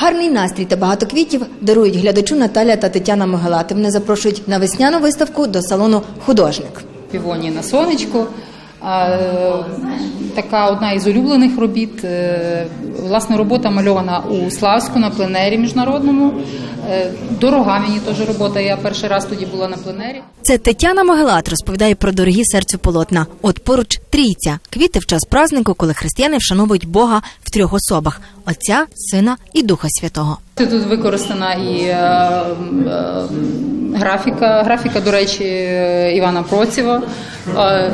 Гарний настрій та багато квітів дарують глядачу Наталя та Тетяна Могилати. Вони запрошують на весняну виставку до салону художник. Півоні на сонечку. А, Така одна із улюблених робіт. Е, Власне, робота мальована у Славську на пленері міжнародному. Е, Дорога мені теж робота. Я перший раз тоді була на пленері. Це Тетяна Могилат розповідає про дорогі серцю полотна. От поруч трійця квіти в час празднику, коли християни вшановують Бога в трьох особах: Отця, Сина і Духа Святого. Тут використана і е, графіка, графіка, до речі, Івана Процєва. Е,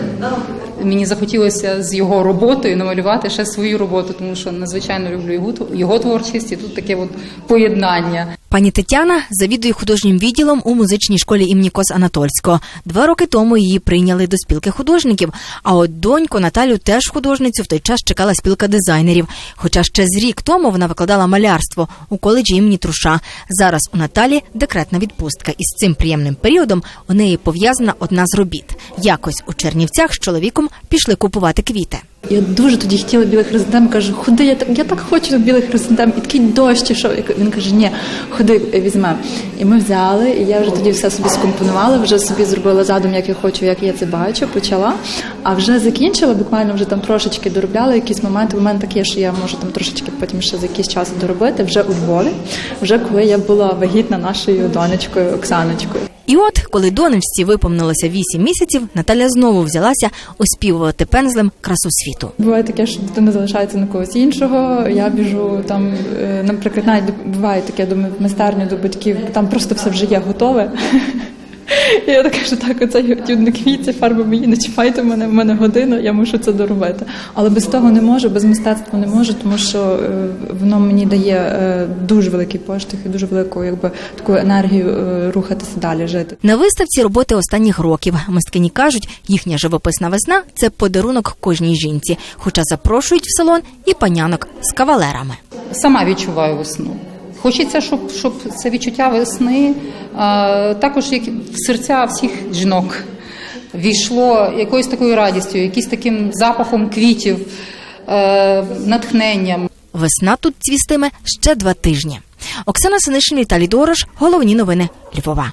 Мені захотілося з його роботою намалювати ще свою роботу, тому що надзвичайно люблю його творчість і тут таке от поєднання. Пані Тетяна завідує художнім відділом у музичній школі імені Кос Анатольського. Два роки тому її прийняли до спілки художників. А от доньку Наталю теж художницю в той час чекала спілка дизайнерів. Хоча ще з рік тому вона викладала малярство у коледжі імені Труша. Зараз у Наталі декретна відпустка, і з цим приємним періодом у неї пов'язана одна з робіт. Якось у Чернівцях з чоловіком пішли купувати квіти. Я дуже тоді хотіла білий хризантем. Кажу, ходи, я так, я так хочу білий хризантем. І такий дощ ішов. І Він каже, ні, ходи, візьмемо. І ми взяли, і я вже тоді все собі скомпонувала, вже собі зробила задум, як я хочу, як я це бачу, почала. А вже закінчила, буквально вже там трошечки доробляла якісь моменти. У мене таке, що я можу там трошечки потім ще за якийсь час доробити, вже у Львові, вже коли я була вагітна нашою донечкою Оксаночкою. І от, коли донечці виповнилося вісім місяців, Наталя знову взялася оспівувати пензлем красу світу. Буває таке, що дитина залишається на когось іншого. Я біжу там, е, наприклад, навіть буває таке, думаю, в майстерню до батьків, там просто все вже є готове. І я така, що так, оцей етюдник квітці, фарби мої, не чіпайте мене, в мене година, я мушу це доробити. Але без того не можу, без мистецтва не можу, тому що е, воно мені дає е, дуже великий поштовх і дуже велику якби, таку енергію е, рухатися далі, жити. На виставці роботи останніх років мисткині кажуть, їхня живописна весна це подарунок кожній жінці, хоча запрошують в салон і панянок з кавалерами. Сама відчуваю весну. Хочеться, щоб, щоб це відчуття весни а, також як в серця всіх жінок війшло якоюсь такою радістю, якийсь таким запахом квітів, а, натхненням. Весна тут цвістиме ще два тижні. Оксана Синишин, Віталій Дорош. Головні новини Львова.